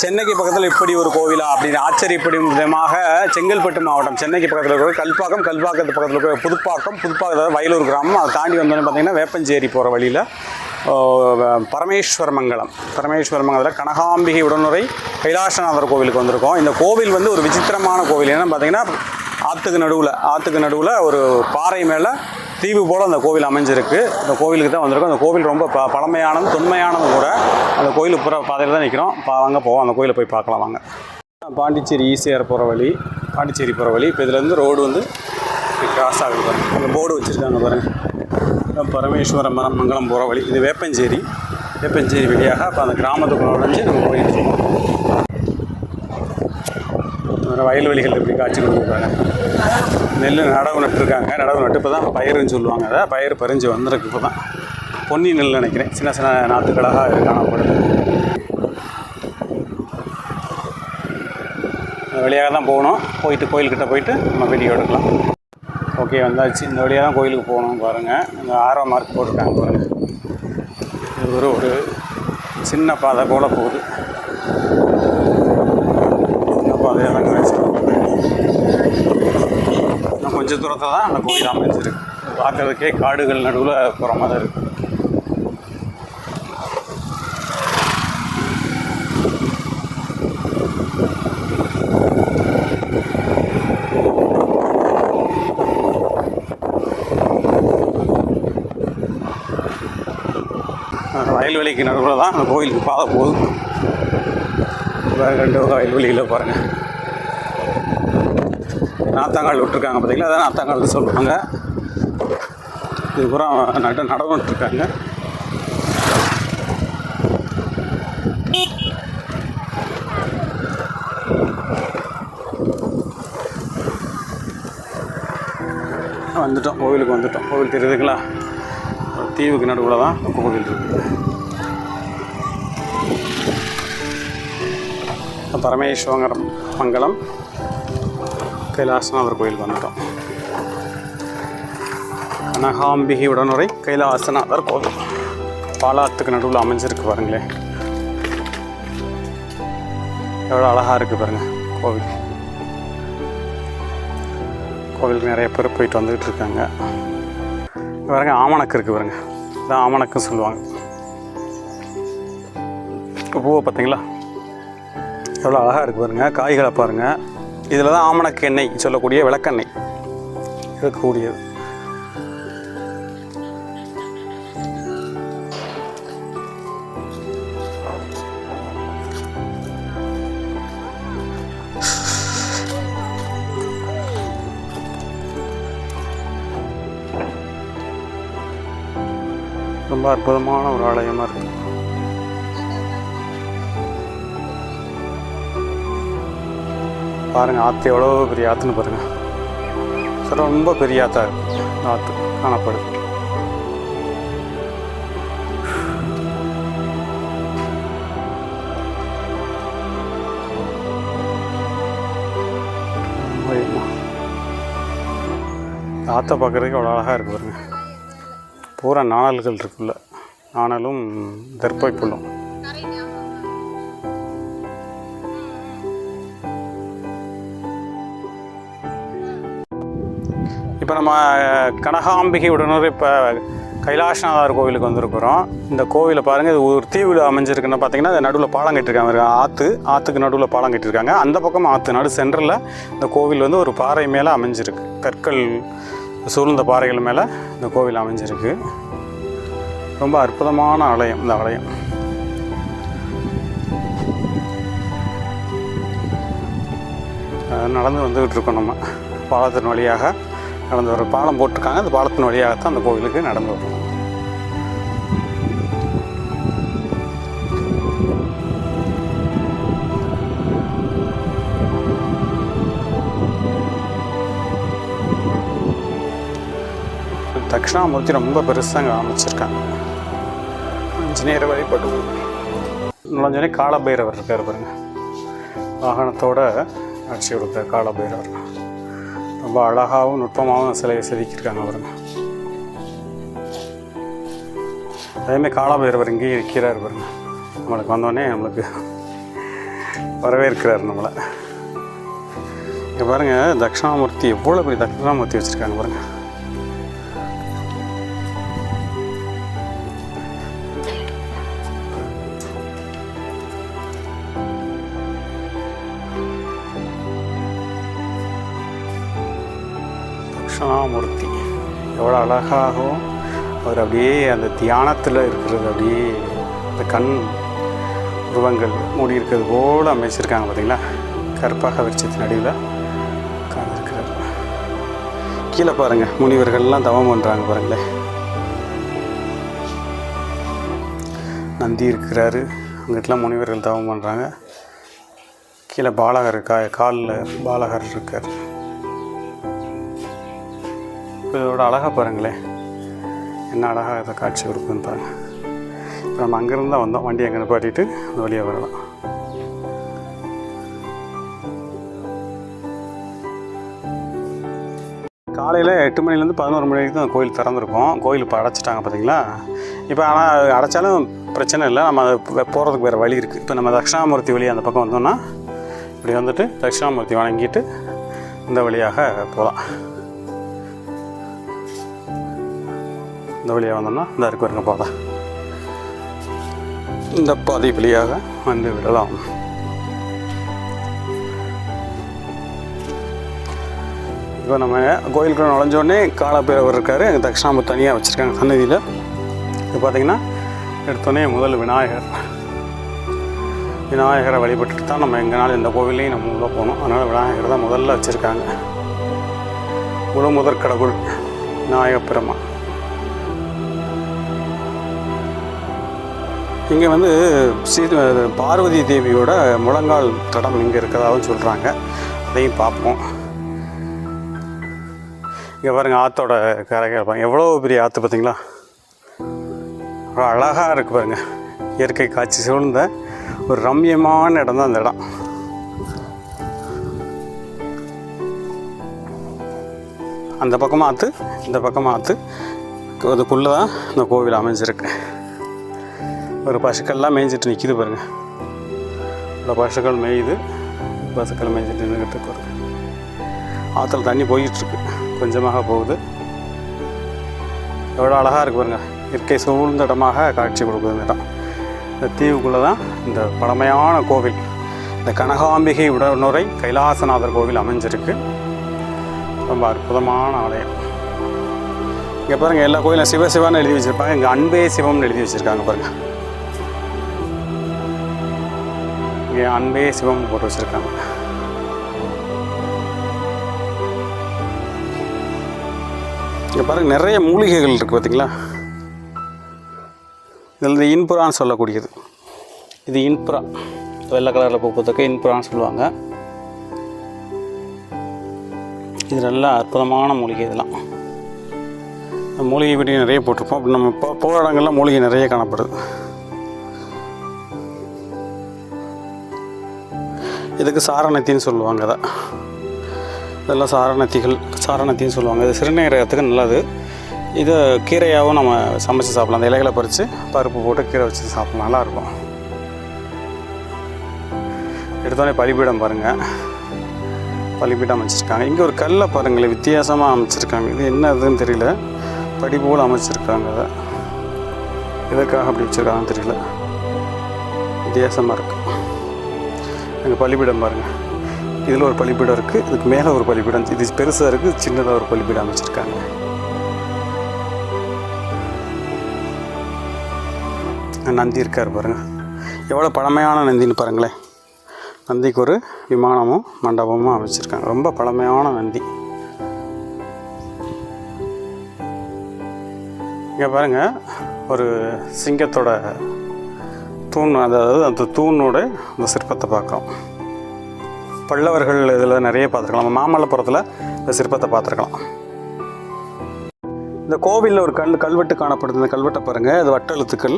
சென்னைக்கு பக்கத்தில் இப்படி ஒரு கோவிலா அப்படின்னு ஆச்சரியப்படும் விதமாக செங்கல்பட்டு மாவட்டம் சென்னைக்கு பக்கத்தில் இருக்கிற கல்பாக்கம் கல்பாக்கத்து பக்கத்தில் இருக்கிற புதுப்பாக்கம் புதுப்பாக்கம் அதாவது வயலூர் கிராமம். அதை தாண்டி வந்தோன்னு பார்த்தீங்கன்னா வேப்பஞ்சேரி போகிற வழியில் பரமேஸ்வர மங்கலம் பரமேஸ்வர மங்கலத்தில் கனகாம்பிகை உடனுரை கைலாசநாதர் கோவிலுக்கு வந்திருக்கோம். இந்த கோவில் வந்து ஒரு விசித்திரமான கோவில். என்னன்னு பார்த்தீங்கன்னா ஆற்றுக்கு நடுவில் ஆற்றுக்கு நடுவில் ஒரு பாறை மேலே தீவு போல் அந்த கோவில் அமைஞ்சிருக்கு. அந்த கோவிலுக்கு தான் வந்திருக்கோம். அந்த கோவில் ரொம்ப ப பழமையானது தொன்மையானது கூட அந்த கோயில் புற பாதையில் தான் நிற்கிறோம் பா வாங்க போவோம். அந்த கோயிலை போய் பார்க்கலாம் வாங்க. பாண்டிச்சேரி ஈசிஆர் போகிற வழி பாண்டிச்சேரி போகிற வழி. இப்போ இதுலேருந்து ரோடு வந்து கிராஸ் ஆகுது பாருங்கள் அந்த போர்டு வச்சுருக்காங்க பாருங்கள் பரமேஸ்வரம் மரம் மங்கலம் போகிற வழி. இது வேப்பஞ்சேரி. வேப்பஞ்சேரி வழியாக அப்போ அந்த கிராமத்துக்குள்ள நுழைஞ்சு நம்ம போயிட்டு இருக்கோம். வேறு வயல்வெளிகள் எப்படி காட்சி கொடுத்துருக்காங்க நெல் நடவு நட்டுருக்காங்க. நடவு நட்டு இப்போ தான் பயிருன்னு சொல்லுவாங்க. அதை பயிர் பறிஞ்சு வந்திருக்கு இப்போ தான் பொன்னி நெல் நினைக்கிறேன். சின்ன சின்ன நாற்றுக்களாக காணப்படுது வழியாக தான் போகணும். போயிட்டு கோயில்கிட்ட போயிட்டு நம்ம வீடியோ எடுக்கலாம். ஓகே வந்தாச்சு. இந்த வழியாக தான் கோயிலுக்கு போகணும் பாருங்கள் இந்த ஆரோ மார்க் போட்டிருக்காங்க பாருங்கள் இது ஒரு ஒரு சின்ன பாதை போல போகுது சின்ன பாதையாக தான் கிடைச்சிருக்கு இன்னும் கொஞ்சம் தூரத்தில் தான் அந்த கோயில் அமைஞ்சிருக்கு. பார்க்கறதுக்கே காடுகள் நடுவில் போகிற மாதிரி இருக்குது வயல்வெளிக்கு நடுவில் தான் அந்த கோயிலுக்கு பாதை போகுது. வேறு ரெண்டு வயல்வெளியில் பாருங்கள் நாத்தாங்கால் விட்டுருக்காங்க பார்த்தீங்களா? அதான் நாத்தாங்கால் சொல்லுவாங்க. இது பூரா நட நடவு விட்டுருக்காங்க வந்துட்டோம். கோவிலுக்கு வந்துட்டோம். கோவில் தெரியுதுங்களா? தீவுக்கு நடுவில் தான் கோவில் இருக்குது பரமேஸ்வரம் மங்கலம். கைலாசநாதர் கோயிலுக்கு வந்துட்டோம் கனகாம்பிகை உடனுரை கைலாசநாதர் கோவில். பாலாத்துக்கு நடுவில் அமைஞ்சிருக்கு பாருங்களேன் எவ்வளோ அழகாக இருக்குது பாருங்கள் கோவில். கோவிலுக்கு நிறைய பேர் போயிட்டு வந்துக்கிட்டு இருக்காங்க. பாருங்கள் பாருங்க ஆமணக்கு இருக்குது பாருங்க. இதான் ஆமணக்குன்னு சொல்லுவாங்க. பூவை பார்த்தீங்களா? எவ்வளோ அழகாக இருக்குது பாருங்கள் காய்களை பாருங்கள் இதில் தான் ஆமணக்கு எண்ணெய் சொல்லக்கூடிய விளக்கெண்ணெய் இருக்கக்கூடியது. ரொம்ப அற்புதமான ஒரு ஆலயமாக இருக்குது பாருங்கள் ஆற்று எவ்வளோ பெரிய ஆற்றுன்னு பாருங்கள் ரொம்ப பெரிய ஆற்றா இருக்கு ஆற்று காணப்படுது. ஆற்றை பார்க்குறதுக்கு அவ்வளோ அழகாக இருக்கு பாருங்க. பூரா நாணல்கள் இருக்குல்ல நாணலும் தர்பை புல்லும். இப்போ நம்ம கனகாம்பிகை உடனே இப்போ கைலாசநாதர் கோவிலுக்கு வந்திருக்கிறோம். இந்த கோவிலை பாருங்கள் இது ஒரு தீவில் அமைஞ்சிருக்குன்னு பார்த்தீங்கன்னா அது நடுவில் பாலம் கட்டிருக்காங்க ஆற்று ஆற்றுக்கு நடுவில் பாலம் கட்டியிருக்காங்க. அந்த பக்கம் ஆற்று நடு சென்டரில் இந்த கோவில் வந்து ஒரு பாறை மேலே அமைஞ்சிருக்கு. கற்கள் சூழ்ந்த பாறைகள் மேலே இந்த கோவில் அமைஞ்சிருக்கு. ரொம்ப அற்புதமான ஆலயம் இந்த ஆலயம். நடந்து வந்துக்கிட்டு இருக்கோம் நம்ம. பாலத்தின் வழியாக. நடந்து வர பாலம் போட்டிருக்காங்க. அந்த பாலத்தின் வழியாகத்தான் அந்த கோவிலுக்கு நடந்து வரும். தட்சிணாமூர்த்தி ரொம்ப பெருசாக அங்கே அமைச்சிருக்காங்க இன்ஜினியர் வழிபட்டு நுழைஞ்சோடனே காலபைரவர் இருக்கார் பாருங்க. வாகனத்தோட காட்சி கொடுத்த காலபைரவர். ரொம்ப அழகாகவும் நுட்பமாகவும் சிலையை செதுக்கியிருக்காங்க அவருங்க அதேமாதிரி காலாபைரவர் இங்கேயும் இருக்கிறார் பாருங்க. நம்மளுக்கு வந்தோடனே நம்மளுக்கு வரவேற்கிறார் நம்மளை. இங்கே பாருங்கள் தட்சிணாமூர்த்தி எவ்வளோ பெரிய தட்சிணாமூர்த்தி வச்சுருக்காங்க பாருங்கள் தட்சிணாமூர்த்தி எவ்வளோ அழகாகவும் அவர் அப்படியே அந்த தியானத்தில் இருக்கிறது அப்படியே அந்த கண் உருவங்கள் மூடி இருக்கிறது போல் அமைச்சிருக்காங்க பார்த்தீங்களா கற்பாக விருட்சத்தின் அடியில் உட்கார்ந்திருக்கிறார். கீழே பாருங்கள் முனிவர்கள்லாம் தவம் பண்ணுறாங்க பாருங்களேன் நந்தி இருக்கிறாரு. அங்கிட்டலாம் முனிவர்கள் தவம் பண்ணுறாங்க கீழே பாலகர் இருக்கா காலில் பாலகர் இருக்கார். இதோட அழகாக பாருங்களேன் என்ன அழகாக இதை காட்சி கொடுக்குதுன்னு பாருங்கள் இப்போ நம்ம அங்கேருந்து தான் வந்தோம். வண்டி அங்கே நிப்பாட்டிட்டு அந்த வழியாக வரலாம். காலையில் எட்டு மணிலேருந்து பதினோரு மணி வரைக்கும் தான் கோயில் திறந்துருக்கோம். கோயில் இப்போ அடைச்சிட்டாங்க பார்த்தீங்களா இப்போ ஆனால் அடைச்சாலும் பிரச்சனை இல்லை. நம்ம அதை போகிறதுக்கு வேறு வழி இருக்குது இப்போ நம்ம தட்சிணாமூர்த்தி வழி அந்த பக்கம் வந்தோம்னா இப்படி வந்துட்டு தட்சிணாமூர்த்தி வணங்கிட்டு இந்த வழியாக போகலாம். இந்த வழியாக வந்தோம்னா இந்த இருக்கு வருங்க பாதை இந்த பாதை வழியாக வந்து விடலாம். இப்போ நம்ம கோயிலுக்குள்ள நுழைஞ்சோடனே காலப்பேரவர் இருக்கார். அங்கே தக்ஷாம்பு தனியாக வச்சுருக்காங்க சன்னதியில் இது பார்த்தீங்கன்னா எடுத்தோடனே முதல் விநாயகர். விநாயகரை வழிபட்டுட்டு தான் நம்ம எங்கனாலும் இந்த கோவிலையும் நம்ம உள்ளே போகணும். அதனால் விநாயகர் தான் முதல்ல வச்சுருக்காங்க. முழு முதற் கடவுள் விநாயகப் பெருமான் இங்கே வந்து ஸ்ரீ பார்வதி தேவியோட முழங்கால் தடம் இங்கே இருக்கிறதாகவும் சொல்கிறாங்க. அதையும் பார்ப்போம். இங்கே பாருங்கள் ஆற்றோட கரைகள் பாருங்க. எவ்வளோ பெரிய ஆற்று பார்த்தீங்களா? அவ்வளோ அழகாக இருக்குது பாருங்க. இயற்கை காட்சி சூழ்ந்த ஒரு ரம்யமான இடம் தான் அந்த இடம். அந்த பக்கமாக ஆற்று இந்த பக்கமாக ஆற்று அதுக்குள்ளே தான் இந்த கோவில் அமைஞ்சிருக்கு. ஒரு பசுக்கள்லாம் மேய்ஞ்சிட்டு நிற்கிது பாருங்க. இவ்வளோ பசுக்கள் மேயுது. பசுக்கள் மேய்ஞ்சிட்டு நின்றுக்கிட்டு இருக்கு ஆற்றுல தண்ணி போயிட்டுருக்கு. கொஞ்சமாக போகுது. எவ்வளோ அழகாக இருக்குது பாருங்க. இயற்கை சூழ்ந்த இடமாக காட்சி கொடுக்குது இந்த இடம். இந்த தீவுக்குள்ளே தான் இந்த பழமையான கோவில். இந்த கனகாம்பிகை உடனுரை கைலாசநாதர் கோவில் அமைஞ்சிருக்கு. ரொம்ப அற்புதமான ஆலயம். இங்கே பாருங்கள் எல்லா கோயிலும் சிவசிவான்னு எழுதி வச்சுருப்பாங்க. இங்கே அன்பே சிவம்னு எழுதி வச்சுருக்காங்க பாருங்கள் இங்கே அன்பே சிவம் போட்டு வச்சுருக்காங்க. இங்கே பாருங்க நிறைய மூலிகைகள் இருக்குது பார்த்தீங்களா இதில் இந்த இன்புரான்னு சொல்லக்கூடியது. இது இன்புரா வெள்ளை கலரில் பூப்பத்துக்கு இன்புரான்னு சொல்லுவாங்க. இது நல்லா அற்புதமான மூலிகை இதெல்லாம். மூலிகை பற்றி நிறைய போட்டிருப்போம். அப்படி நம்ம போ போகிற இடங்கள்லாம் மூலிகை நிறைய காணப்படுது. இதுக்கு சாரணத்தின்னு சொல்லுவாங்க அதை. இதெல்லாம் சாரணத்திகள் சாரணத்தின்னு சொல்லுவாங்க. இது சிறுநீரகத்துக்கு நல்லது. இதை கீரையாகவும் நம்ம சமைச்சு சாப்பிடலாம். அந்த இலைகளை பறித்து பருப்பு போட்டு கீரை வச்சு சாப்பிடலாம். நல்லாயிருக்கும். எடுத்தோடனே பலிபீடம் பாருங்கள் பலிபீடம் அமைச்சிருக்காங்க. இங்கே ஒரு கல்லை பாருங்களேன் வித்தியாசமாக அமைச்சிருக்காங்க. இது என்ன இதுன்னு தெரியல. படி போல் அமைச்சிருக்காங்க அதை. எதற்காக அப்படி வச்சுருக்காங்கன்னு தெரியல. வித்தியாசமாக இருக்குது எங்கள் பள்ளிப்பீடம் பாருங்கள் இதில் ஒரு பள்ளிப்பீடம் இருக்குது இதுக்கு மேலே ஒரு பள்ளிப்பீடம். இது பெருசாக இருக்குது சின்னதாக ஒரு பள்ளிப்பீடம் அமைச்சிருக்காங்க. நந்தி இருக்கார் பாருங்கள் எவ்வளோ பழமையான நந்தின்னு பாருங்களேன். நந்திக்கு ஒரு விமானமும் மண்டபமும் அமைச்சிருக்காங்க. ரொம்ப பழமையான நந்தி. இங்கே பாருங்கள் ஒரு சிங்கத்தோட தூண் அதாவது அந்த தூணோட அந்த சிற்பத்தை பார்க்குறோம் பல்லவர்கள் இதில் நிறைய பார்த்துருக்கலாம். நம்ம மாமல்லபுரத்தில் இந்த சிற்பத்தை பார்த்துருக்கலாம். இந்த கோவிலில் ஒரு கல் கல்வெட்டு காணப்படுது. இந்த கல்வெட்டை பாருங்கள் இது வட்டெழுத்துக்கள்.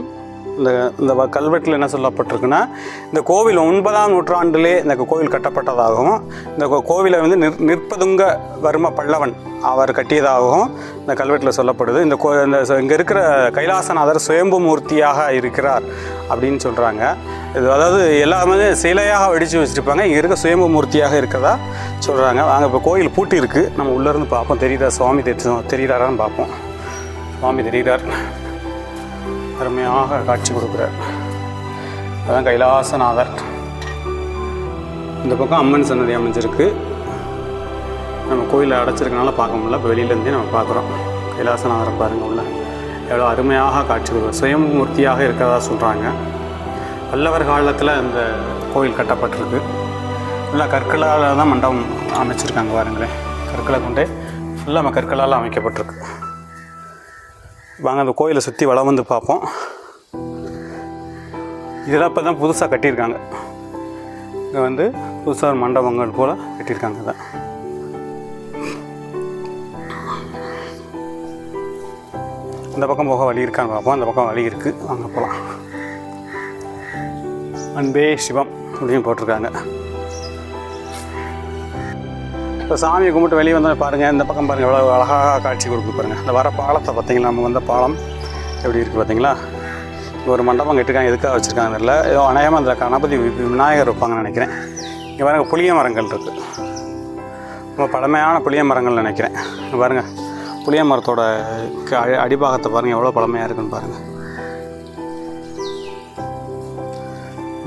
இந்த இந்த வ- கல்வெட்டில் என்ன சொல்லப்பட்டிருக்குன்னா இந்த கோவில் ஒன்பதாம் நூற்றாண்டிலே இந்த கோவில் கட்டப்பட்டதாகவும் இந்த கோவிலை வந்து நிற் நிற்பதுங்க வர்ம பல்லவன் அவர் கட்டியதாகவும் இந்த கல்வெட்டில் சொல்லப்படுது. இந்த கோ இந்த இங்கே இருக்கிற கைலாசநாதர் சுயம்பு மூர்த்தியாக இருக்கிறார் அப்படின்னு சொல்கிறாங்க இது அதாவது எல்லாமே சிலையாக வெடித்து வச்சுருப்பாங்க. இங்கே இருக்க சுயம்பு மூர்த்தியாக இருக்கிறதா சொல்கிறாங்க அங்கே இப்போ கோயில் பூட்டி இருக்குது நம்ம உள்ளேருந்து பார்ப்போம். தெரியுதா? சுவாமி தெரி தெரிகிறாரான்னு பார்ப்போம். சுவாமி தெரிகிறார் அருமையாக காட்சி கொடுக்குறார். அதான் கைலாசநாதர். இந்த பக்கம் அம்மன் சன்னதி அமைஞ்சிருக்கு. நம்ம கோயிலை அடைச்சிருக்கனால பார்க்க முடியல. இப்போ வெளியிலேருந்தே நம்ம பார்க்குறோம். கைலாசநாதரை பாருங்கள் உள்ள. எவ்வளோ அருமையாக காட்சி கொடுக்குறார். சுயமூர்த்தியாக இருக்கிறதா சொல்கிறாங்க பல்லவர் காலத்தில் இந்த கோயில் கட்டப்பட்டிருக்கு. ஃபுல்லாக கற்களால் தான் மண்டபம் அமைச்சிருக்காங்க பாருங்களேன். கற்களை கொண்டே ஃபுல்லாக கற்களால் அமைக்கப்பட்டிருக்கு. வாங்க அந்த கோயிலை சுற்றி வளம் வந்து பார்ப்போம். இதெல்லாம் இப்போ தான் புதுசாக கட்டியிருக்காங்க. இங்கே வந்து புதுசாக ஒரு மண்டபங்கள் போல் கட்டியிருக்காங்க தான் இந்த பக்கம் போக வழி இருக்கான்னு பார்ப்போம். அந்த பக்கம் வழி இருக்குது வாங்க போகலாம் அன்பே சிவம் அப்படின்னு போட்டிருக்காங்க. இப்போ சாமியை கும்பிட்டு வெளியே வந்தோம் பாருங்கள் இந்த பக்கம் பாருங்கள் எவ்வளோ அழகாக காட்சி கொடுக்குது பாருங்கள் அந்த வர பாலத்தை பார்த்தீங்களா நம்ம வந்த பாலம்? எப்படி இருக்குது பார்த்தீங்களா இங்கே ஒரு மண்டபம் கட்டிருக்காங்க எதுக்காக வச்சுருக்காங்க தெரியல. ஏதோ அநேகமாக அந்த கணபதி வி- விநாயகர் இருப்பாங்கன்னு நினைக்கிறேன். இங்கே பாருங்கள் புளிய மரங்கள் இருக்குது ரொம்ப பழமையான புளிய மரங்கள் நினைக்கிறேன். இங்கே பாருங்கள் புளிய மரத்தோட க- அடி- அடிபாகத்தை பாருங்கள் எவ்வளோ பழமையாக இருக்குன்னு பாருங்கள்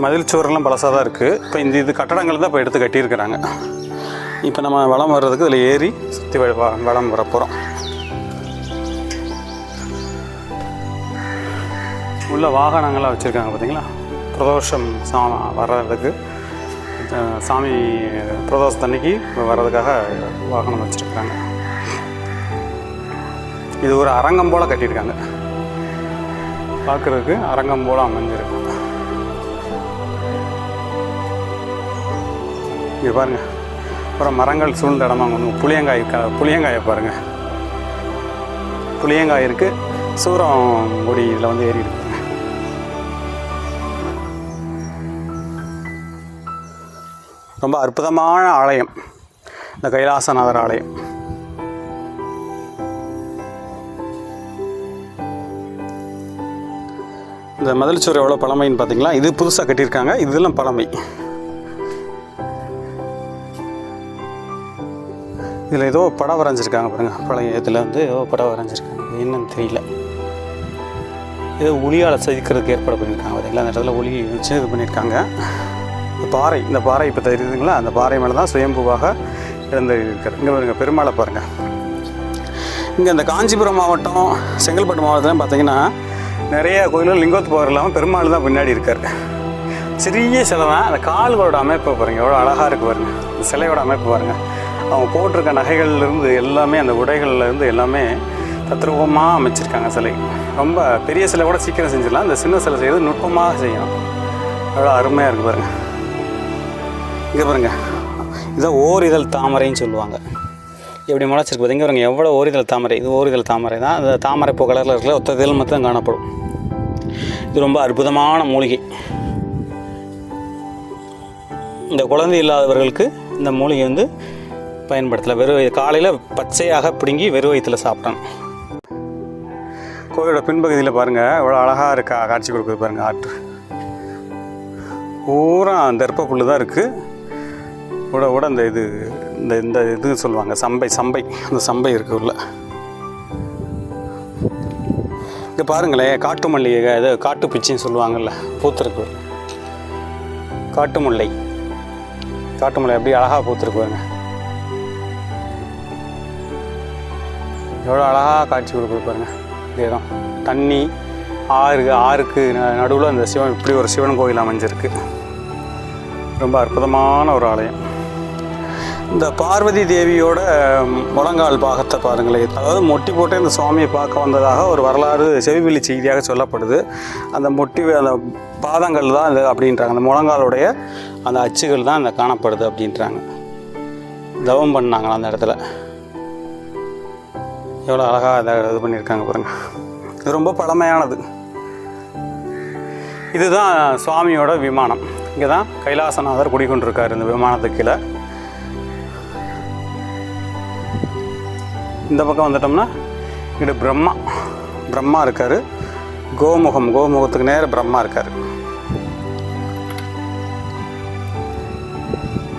மதில் சுவரெல்லாம் பழசாக தான் இருக்குது இப்போ இந்த இது கட்டடங்கள் தான் இப்போ எடுத்து கட்டியிருக்கிறாங்க. இப்போ நம்ம வளம் வர்றதுக்கு இதில் ஏறி சுற்றி வளம் வர போகிறோம் உள்ள வாகனங்களாக வச்சுருக்காங்க பார்த்தீங்களா பிரதோஷம் சா வர்றதுக்கு. சாமி பிரதோஷத்தன்னைக்கு வர்றதுக்காக வாகனம் வச்சுருக்காங்க இது ஒரு அரங்கம் போல் கட்டியிருக்காங்க. பார்க்குறதுக்கு அரங்கம் போல் அமைஞ்சிருக்கு. இங்கே பாருங்கள் அப்புறம் மரங்கள் சூழ்ந்த இடமா ஒன்று புளியங்காய் புளியங்காயை பாருங்க. புளியங்காய் இருக்கு. சூரம் கொடி இதில் வந்து ஏறி இருக்கு ரொம்ப அற்புதமான ஆலயம். இந்த கைலாசநாதர் ஆலயம். இந்த மதில் சுவர் எவ்வளோ பழமைன்னு பார்த்தீங்களா இது புதுசாக கட்டியிருக்காங்க. இதெல்லாம் பழமை. இதில் ஏதோ படம் வரைஞ்சிருக்காங்க பாருங்க. பழைய இதில் வந்து ஏதோ படம் வரைஞ்சிருக்காங்க. என்னன்னு தெரியல. ஏதோ ஒளியால் சதிக்கிறதுக்கு ஏற்பாடு பண்ணியிருக்காங்க பார்த்தீங்களா அந்த இடத்துல ஒளி வச்சு இது பண்ணியிருக்காங்க. இந்த பாறை இந்த பாறை இப்போ தெரியுதுங்களா? அந்த பாறை மேலே தான் சுயம்புவாக இருந்து இருக்கார் இங்கே பாருங்க பெருமாளை பாருங்கள் இங்கே இந்த காஞ்சிபுரம் மாவட்டம் செங்கல்பட்டு மாவட்டத்தில் பார்த்தீங்கன்னா நிறைய கோயில்கள் லிங்கத்து போகிற இல்லாமல் பெருமாள் தான் பின்னாடி இருக்கார். சிறிய சிலை தான். அந்த கால்களோட அமைப்பை பாருங்கள் எவ்வளோ அழகாக இருக்குது பாருங்க. இந்த சிலையோட அமைப்பு பாருங்கள் அவங்க போட்டிருக்க நகைகள்லேருந்து எல்லாமே அந்த உடைகள்லேருந்து எல்லாமே தத்ரூபமாக அமைச்சிருக்காங்க சிலை. ரொம்ப பெரிய சிலை கூட சீக்கிரம் செஞ்சிடலாம். இந்த சின்ன சிலை செய்கிறது நுட்பமாக செய்யணும் அவ்வளோ அருமையாக இருக்குது பாருங்கள் இங்கே பாருங்கள் இதை ஓரிதழ் தாமரைன்னு சொல்லுவாங்க. எப்படி முளைச்சிருக்கு இங்கே பாருங்கள் எவ்வளோ ஓரிதழ் தாமரை. இது ஓரிதழ் தாமரை தான். அந்த தாமரை பூ கலரில் இருக்கிற ஒத்த இதழ் மட்டும் காணப்படும். இது ரொம்ப அற்புதமான மூலிகை. இந்த குழந்தை இல்லாதவர்களுக்கு இந்த மூலிகை வந்து பயன்படுத்தலை. வெறும் காலையில் பச்சையாக பிடுங்கி வெறும் வயிற்றில் சாப்பிட்டோம். கோவிலோட பின்பகுதியில் பாருங்கள் இவ்வளோ அழகாக இருக்கா. காட்சி கொடுக்குது பாருங்கள் ஆற்று. பூரா தர்ப்ப புல் தான் இருக்குது கூட உட இந்த இது இந்த இந்த இது சொல்லுவாங்க சம்பை சம்பை. அந்த சம்பை இருக்கு உள்ள. இங்கே பாருங்களேன் காட்டு மல்லிகை இது காட்டு பிச்சின்னு சொல்லுவாங்கல்ல பூத்திருக்கு. காட்டு முல்லை. காட்டு முல்லை எப்படி அழகாக பூத்திருக்கு பாருங்கள் எவ்வளோ அழகாக காட்சி கொடுக்குது பாருங்கள் இந்த தண்ணி ஆறு ஆறுக்கு நடுவில் அந்த சிவன் இப்படி ஒரு சிவன் கோயில் அமைஞ்சிருக்கு. ரொம்ப அற்புதமான ஒரு ஆலயம். இந்த பார்வதி தேவியோட முழங்கால் பாகத்தை பாருங்களேன் அதாவது மொட்டி போட்டு இந்த சுவாமியை பார்க்க வந்ததாக ஒரு வரலாறு செவிவெளி செய்தியாக சொல்லப்படுது. அந்த மொட்டி அந்த பாதங்கள் தான் இந்த அப்படின்றாங்க. அந்த முழங்காலுடைய அந்த அச்சுகள் தான் அந்த காணப்படுது அப்படின்றாங்க. தவம் பண்ணாங்களா அந்த இடத்துல. எவ்வளோ அழகாக அதை இது பண்ணியிருக்காங்க பாருங்க. இது ரொம்ப பழமையானது. இதுதான் சுவாமியோட விமானம். இங்கே தான் கைலாசநாதர் குடிக்கொண்டிருக்கார் இந்த விமானத்துக்கு கீழே. இந்த பக்கம் வந்துட்டோம்னா இங்கே பிரம்மா. பிரம்மா இருக்கார். கோமுகம். கோமுகத்துக்கு நேர பிரம்மா இருக்கார்.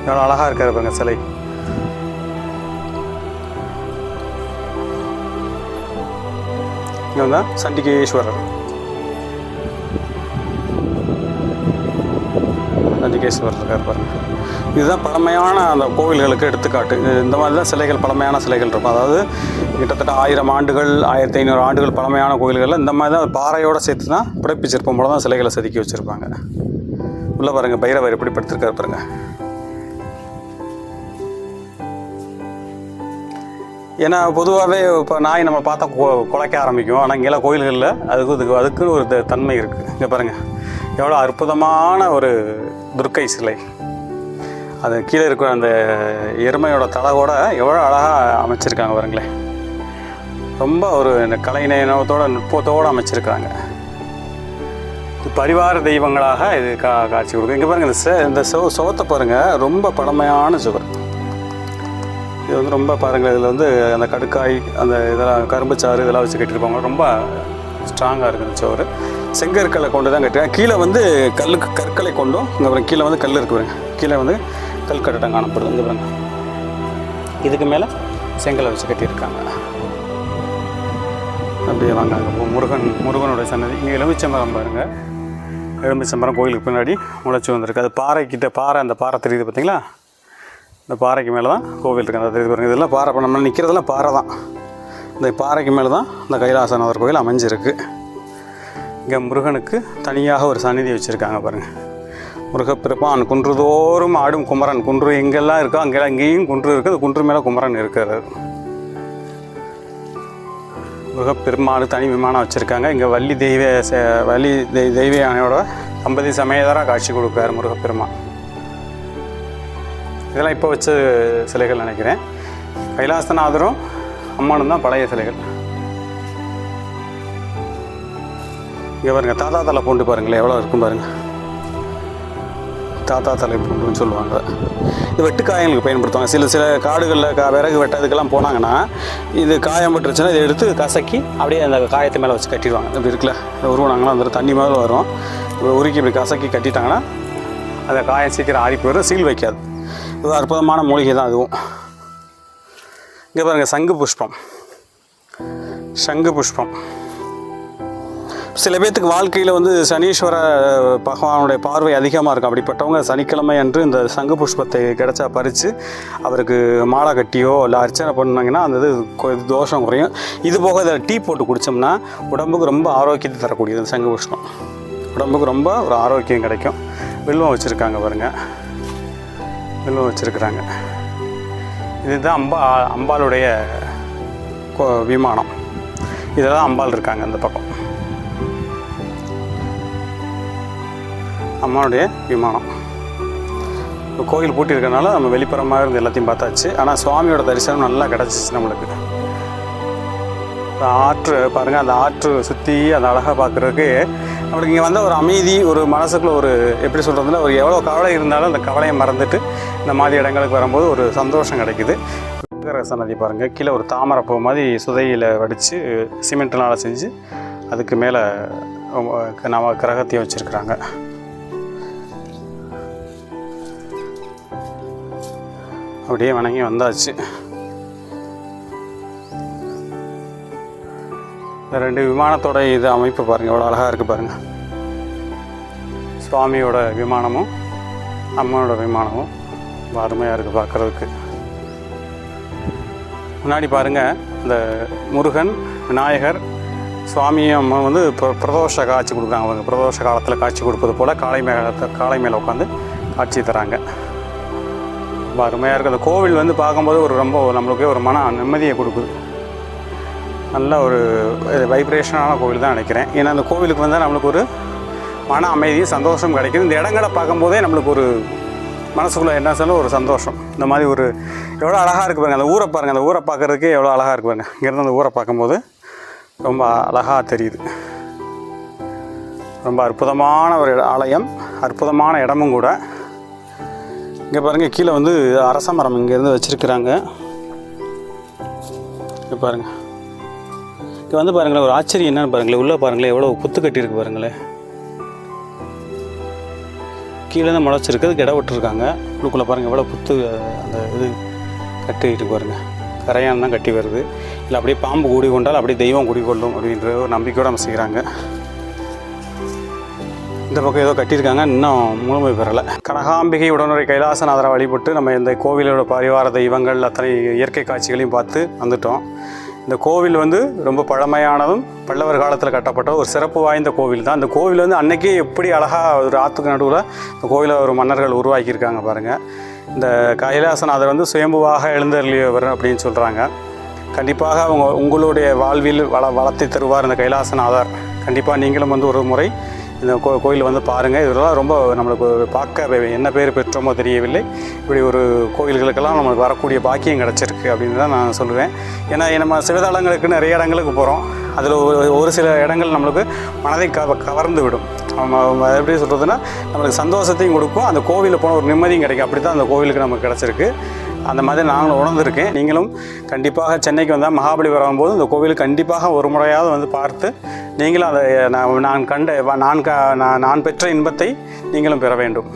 எவ்வளோ அழகாக இருக்கார் பாருங்க சிலை. இங்கே தான் சண்டிகேஸ்வரர். சண்டிகேஸ்வரர் இருக்கார் பாருங்கள் இதுதான் பழமையான அந்த கோவில்களுக்கு எடுத்துக்காட்டு. இந்த மாதிரி தான் சிலைகள் பழமையான சிலைகள் இருக்கும். அதாவது கிட்டத்தட்ட ஆயிரம் ஆண்டுகள் ஆயிரத்தி ஐநூறு ஆண்டுகள் பழமையான கோவில்களில் இந்த மாதிரி தான் பாறையோடு சேர்த்து தான் புடைப்பிச்சிருப்போம் போல தான் சிலைகளை செதுக்கி வச்சுருப்பாங்க. உள்ளே பாருங்கள் பைரவர் எப்படி படுத்திருக்காரு பாருங்கள் ஏன்னா பொதுவாகவே இப்போ நாய் நம்ம பார்த்தா கொ- குலைக்க ஆரம்பிக்கும். ஆனால் இங்கெல்லாம் கோயில்களில் அதுக்கு இதுக்கு அதுக்குன்னு ஒரு த- தன்மை இருக்குது இங்கே பாருங்கள் எவ்வளோ அற்புதமான ஒரு துர்க்கை சிலை. அது கீழே இருக்கிற அந்த எருமையோட தலை கூட எவ்வளோ அழகாக அமைச்சிருக்காங்க பாருங்களேன் ரொம்ப ஒரு இந்த கலை நயனத்தோட நுட்பத்தோடு அமைச்சிருக்காங்க. பரிவார தெய்வங்களாக இது கா காட்சி கொடுக்கும். இங்கே பாருங்கள் இந்த செ இந்த சுவத்தை பாருங்கள் ரொம்ப பழமையான சுவர். இது வந்து ரொம்ப பாருங்கள் இதில் வந்து அந்த கடுக்காய் அந்த இதெல்லாம் கரும்பு சாறு இதெல்லாம் வச்சு கட்டியிருப்பாங்க. ரொம்ப ஸ்ட்ராங்காக இருக்குது இந்த சுவர் செங்கற்களை கொண்டு தான் கட்டிருக்காங்க கீழே வந்து கல்லுக்கு கற்களை கொண்டும் இங்கே அப்புறம் கீழே வந்து கல் இருக்கு கீழே வந்து கல் கட்டடம் காணப்படுது. இந்த பாருங்க. இதுக்கு மேலே செங்கலை வச்சு கட்டியிருக்காங்க. அப்படியே வாங்க. அங்கே முருகன் முருகனுடைய சன்னதி. இங்கே எலுமிச்சம்பரம் பாருங்க. எலுமிச்சம்பரம் கோயிலுக்கு பின்னாடி முளைச்சி வந்திருக்கு. அது பாறைக்கிட்ட பாறை அந்த பாறை தெரியுது பார்த்தீங்களா? இந்த பாறைக்கு மேலே தான் கோவில் இருக்குது அந்த தெரியுது இதெல்லாம் பாறை இப்போ நம்ம நிற்கிறதெல்லாம் பாறை தான். இந்த பாறைக்கு மேலே தான் இந்த கைலாசநாதர் கோயில் அமைஞ்சிருக்கு. இங்கே முருகனுக்கு தனியாக ஒரு சந்நிதி வச்சுருக்காங்க பாருங்கள் முருகப்பெருமான் குன்றுதோறும் ஆடும் குமரன். குன்று எங்கெல்லாம் இருக்கோ அங்கெல்லாம் இங்கேயும் குன்று இருக்குது. அந்த குன்று மேலே குமரன் இருக்கிறார். முருகப்பெருமாள் தனி விமானம் வச்சுருக்காங்க. இங்கே வள்ளி தெய்வ வள்ளி தெய் தெய்வ யானையோட தம்பதி சமேதராக காட்சி கொடுக்குறாரு முருகப்பெருமான். இதெல்லாம் இப்போ வச்ச சிலைகள் நினைக்கிறேன். கைலாசநாதரும் அம்மானும் தான் பழைய சிலைகள். இங்கே பாருங்கள் தாத்தா தலை பூண்டு பாருங்களேன் எவ்வளோ இருக்கும் பாருங்கள் தாத்தா தலை பூண்டுன்னு சொல்லுவாங்க. இது வெட்டுக்காயங்களுக்கு பயன்படுத்துவாங்க. சில சில காடுகளில் கா விறகு வெட்டதுக்கெல்லாம் போனாங்கன்னா இது காயம் பட்டுருச்சுன்னா இதை எடுத்து கசக்கி அப்படியே அந்த காயத்து மேலே வச்சு கட்டிடுவாங்க. இப்படி இருக்குல்ல? உருவினாங்கன்னா அந்த தண்ணி மேலே வரும். உருக்கி இப்படி கசக்கி கட்டிட்டாங்கன்னா அந்த காயம் சீக்கிரம் ஆறி போயிடும் சீல் வைக்காது. இது அற்புதமான மூலிகை தான் அதுவும் இங்கே பாருங்கள் சங்கு புஷ்பம். சங்கு புஷ்பம். சில பேர்த்துக்கு வாழ்க்கையில் வந்து சனீஸ்வர பகவானுடைய பார்வை அதிகமாக இருக்கும். அப்படிப்பட்டவங்க சனிக்கிழமை அன்று இந்த சங்கு புஷ்பத்தை கிடச்சா பறித்து அவருக்கு மாலை கட்டியோ இல்லை அர்ச்சனை பண்ணாங்கன்னா அந்த இது தோஷம் குறையும். இது போக இதில் டீ போட்டு குடித்தோம்னா உடம்புக்கு ரொம்ப ஆரோக்கியத்தை தரக்கூடியது சங்கு புஷ்பம். உடம்புக்கு ரொம்ப ஒரு ஆரோக்கியம் கிடைக்கும். வில்வம் வச்சுருக்காங்க பாருங்கள் வில்வம் வச்சுருக்குறாங்க. இதுதான் அம்பா அம்பாளுடைய கோ- விமானம். இதெல்லாம் அம்பாள் இருக்காங்க அந்த பக்கம். அம்மாவுடைய விமானம். இப்போ கோயில் பூட்டியிருக்கனால நம்ம வெளிப்புறமாக இருந்து எல்லாத்தையும் பார்த்தாச்சு. ஆனால் சுவாமியோட தரிசனம் நல்லா கிடச்சிச்சு நம்மளுக்கு. ஆற்று பாருங்கள் அந்த ஆற்று சுற்றி அந்த அழகாக பார்க்குறதுக்கு நம்மளுக்கு இங்கே வந்த ஒரு அமைதி ஒரு மனசுக்குள்ள ஒரு எப்படி சொல்கிறதுல ஒரு எவ்வளோ கவலை இருந்தாலும் அந்த கவலையை மறந்துட்டு இந்த மாதிரி இடங்களுக்கு வரும்போது ஒரு சந்தோஷம் கிடைக்குது. விக்கிரக நதி பாருங்கள் கீழே ஒரு தாமரைப்பூ மாதிரி சுதையில் வடித்து சிமெண்ட்னால் செஞ்சு அதுக்கு மேலே நவ கிரகத்தையும் வச்சுருக்குறாங்க. அப்படியே வணங்கி வந்தாச்சு. இந்த ரெண்டு விமானத்தோட இது அமைப்பு பாருங்கள் எவ்வளோ அழகாக இருக்குது பாருங்கள் சுவாமியோட விமானமும் அம்மனோட விமானமும். ரொம்ப அருமையாக இருக்குது பார்க்குறதுக்கு. முன்னாடி பாருங்கள் இந்த முருகன் விநாயகர் சுவாமி அம்மா வந்து பிரதோஷ காட்சி கொடுக்குறாங்க. அவங்க பிரதோஷ காலத்தில் காட்சி கொடுப்பது போல் காளை மேலே காளை மேலே உட்காந்து காட்சி தராங்க. ரொம்ப அருமையாக இருக்குது அந்த கோவில் வந்து பார்க்கும்போது ஒரு ரொம்ப நம்மளுக்கே ஒரு மன நிம்மதியை கொடுக்குது. நல்ல ஒரு வைப்ரேஷனான கோவில் தான் நினைக்கிறேன். ஏன்னா அந்த கோவிலுக்கு வந்தால் நம்மளுக்கு ஒரு மன அமைதி சந்தோஷம் கிடைக்குது. இந்த இடங்களை பார்க்கும்போதே நம்மளுக்கு ஒரு மனசுக்குள்ளே என்ன சொல்ல ஒரு சந்தோஷம். இந்த மாதிரி ஒரு எவ்வளோ அழகாக இருக்கு பாருங்கள் அந்த ஊரை பாருங்கள் அந்த ஊரை பார்க்குறதுக்கே எவ்வளோ அழகாக இருக்கு பாருங்க. இங்கேருந்து அந்த ஊரை பார்க்கும்போது ரொம்ப அழகாக தெரியுது. ரொம்ப அற்புதமான ஒரு ஆலயம் அற்புதமான இடமும் கூட. இங்கே பாருங்கள் கீழே வந்து அரச மரம் இங்கேருந்து வச்சுருக்குறாங்க. இங்கே பாருங்கள் இங்கே வந்து பாருங்களேன் ஒரு ஆச்சரியம் என்னென்னு பாருங்களேன். உள்ளே பாருங்களேன் எவ்வளோ புத்து கட்டியிருக்கு பாருங்களேன். கீழே முளைச்சிருக்கிறது கிட விட்டுருக்காங்க. உள்ளுக்குள்ளே பாருங்கள் எவ்வளோ புத்து அந்த இது கட்டிட்டு பாருங்க. கரையான் தான் கட்டி வருது. இல்லை அப்படியே பாம்பு கூடி கொண்டால் அப்படியே தெய்வம் குடிகொள்ளும் அப்படின்ற ஒரு நம்பிக்கையோடு நம்ம செய்கிறாங்க இந்த பக்கம் ஏதோ கட்டியிருக்காங்க இன்னும் முழுமை பெறலை. கனகாம்பிகை உடனுரை கைலாசநாதரை வழிபட்டு நம்ம இந்த கோவிலோட பரிவார தெய்வங்கள் அத்தனை இயற்கை காட்சிகளையும் பார்த்து வந்துட்டோம். இந்த கோவில் வந்து ரொம்ப பழமையானதும் பல்லவர் காலத்தில் கட்டப்பட்ட ஒரு சிறப்பு வாய்ந்த கோவில் தான். இந்த கோவில் வந்து அன்றைக்கே எப்படி அழகாக ஒரு ஆற்றுக்கு நடுவில் இந்த கோவிலை ஒரு மன்னர்கள் உருவாக்கியிருக்காங்க பாருங்கள் இந்த கைலாசநாதர் வந்து சுயம்புவாக எழுந்தருளியவர் அப்படின்னு சொல்கிறாங்க கண்டிப்பாக அவங்க உங்களுடைய வாழ்வில் வள வளத்தை தருவார் இந்த கைலாசநாதர். கண்டிப்பாக நீங்களும் வந்து ஒரு முறை இந்த கோ கோயில் வந்து பாருங்கள் இதெல்லாம் ரொம்ப நம்மளுக்கு பார்க்க என்ன பேர் பெற்றோமோ தெரியவில்லை. இப்படி ஒரு கோயில்களுக்கெல்லாம் நம்மளுக்கு வரக்கூடிய பாக்கியம் கிடச்சிருக்கு அப்படின்னு தான் நான் சொல்லுவேன். ஏன்னா நம்ம சிவதளங்களுக்கு நிறைய இடங்களுக்கு போகிறோம் அதில் ஒரு ஒரு சில இடங்கள் நம்மளுக்கு மனதை கவ கவர்ந்து விடும். நம்ம எப்படி சொல்கிறதுனா நம்மளுக்கு சந்தோஷத்தையும் கொடுக்கும். அந்த கோவிலில் போன ஒரு நிம்மதியும் கிடைக்கும். அப்படி தான் அந்த கோவிலுக்கு நமக்கு கிடச்சிருக்கு. அந்த மாதிரி நாங்களும் உணர்ந்திருக்கேன். நீங்களும் கண்டிப்பாக சென்னைக்கு வந்தால் மகாபலிபுரம் வரும்போது இந்த கோவில் கண்டிப்பாக ஒரு முறையாவது வந்து பார்த்து நீங்களும் அதை நான் நான் கண்ட நான் க நான் நான் பெற்ற இன்பத்தை நீங்களும் பெற வேண்டும்.